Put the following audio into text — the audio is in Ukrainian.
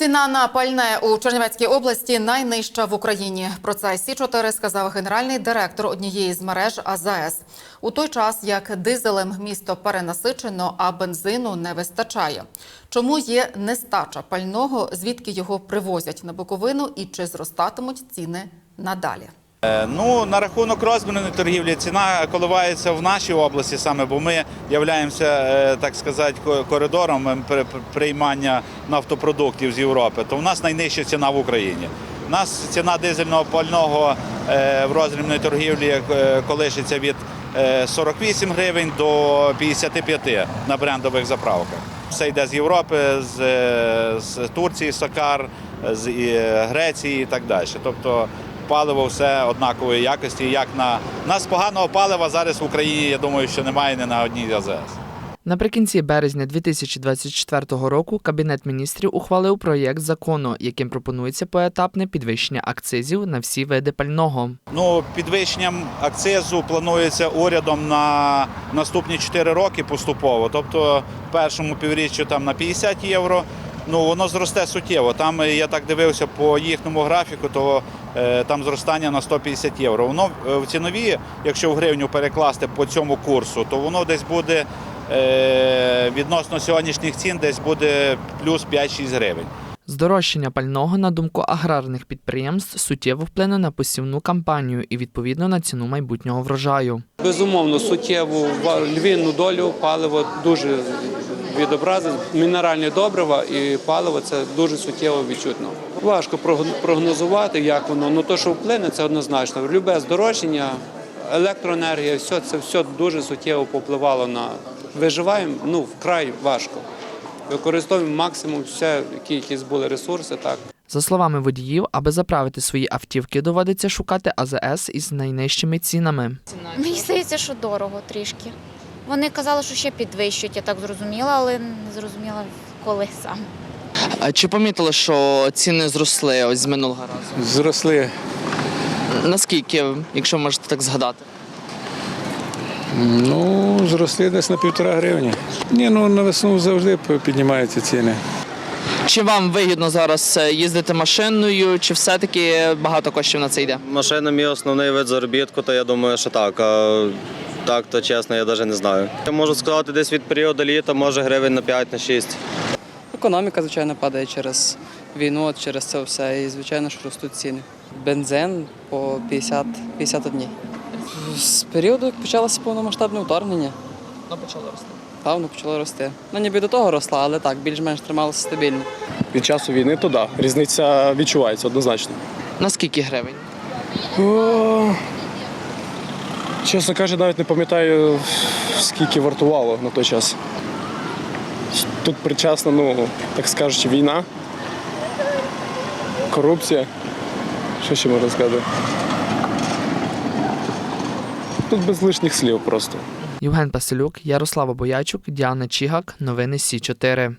Ціна на пальне у Чернівецькій області найнижча в Україні. Про це Сі 4 сказав генеральний директор однієї з мереж АЗС. У той час як дизелем місто перенасичено, а бензину не вистачає. Чому є нестача пального, звідки його привозять на Буковину і чи зростатимуть ціни надалі? Е, Ну, на рахунок розмірної торгівлі ціна коливається в нашій області саме, бо ми являємося, е, так сказати, коридором е, при- приймання нафтопродуктів з Європи. То в нас найнижча ціна в Україні. У нас ціна дизельного пального е, в роздрібній торгівлі колишиться від е, 48 гривень до 55 на брендових заправках. Все йде з Європи, з, з Турції, Сакар, з Греції і так далі. Тобто паливо все однакової якості. Як на нас поганого палива зараз в Україні, я думаю, що немає ні на одній АЗС. Наприкінці березня 2024 року Кабінет міністрів ухвалив проєкт закону, яким пропонується поетапне підвищення акцизів на всі види пального. Ну, підвищенням акцизу планується урядом на наступні 4 роки поступово. Тобто, в першому півріччю там на 50 євро. Ну, воно зросте суттєво. Там е, я так дивився по їхньому графіку, то там зростання на 150 євро. Воно е, в цінові, якщо в гривню перекласти по цьому курсу, то воно десь буде е, відносно сьогоднішніх цін, десь буде плюс 5-6 гривень. Здорожчання пального, на думку аграрних підприємств, суттєво вплине на посівну кампанію і відповідно на ціну майбутнього врожаю. Безумовно, суттєву львівну долю паливо дуже відобразить. Мінеральні добрива і паливо це дуже суттєво відчутно. Важко прог- прогнозувати, як воно. Ну то, що вплине, це однозначно. Любе здорожчання, електроенергія, все це все дуже суттєво попливало на виживаємо. Ну вкрай важко. Використовуємо максимум все, які якісь були ресурси. Так За словами водіїв, аби заправити свої автівки, доводиться шукати АЗС із найнижчими цінами. Мені здається, що дорого трішки. Вони казали, що ще підвищують, я так зрозуміла, але не зрозуміла коли саме. Чи помітили, що ціни зросли ось з минулого разу? Зросли. Наскільки, якщо можете так згадати? Ну, зросли десь на півтора гривні. Ні, ну на весну завжди піднімаються ціни. Чи вам вигідно зараз е, їздити машиною, чи все-таки багато коштів на це йде? Машина мій основний вид заробітку, то я думаю, що так. А так, то чесно, я навіть не знаю. Я можу сказати, десь від періоду літа, може гривень на 5 на 6. Економіка, звичайно, падає через війну, через це все. І, звичайно, що ростуть ціни. Бензин по 50, 50 днів. З періоду, як почалося повномасштабне вторгнення, Ну, почало рости. та воно почало рости. Ну, ніби до того росла, але так, більш-менш трималося стабільно. від часу війни, то да, різниця відчувається однозначно. На скільки гривень? О, чесно кажучи, навіть не пам'ятаю, скільки вартувало на той час. Тут причасна, ну, так скажучи, війна, корупція. Що ще можна сказати? Тут без лишніх слів просто. Євген Паселюк, Ярослава Боячук, Діана Чігак. Новини Сі 4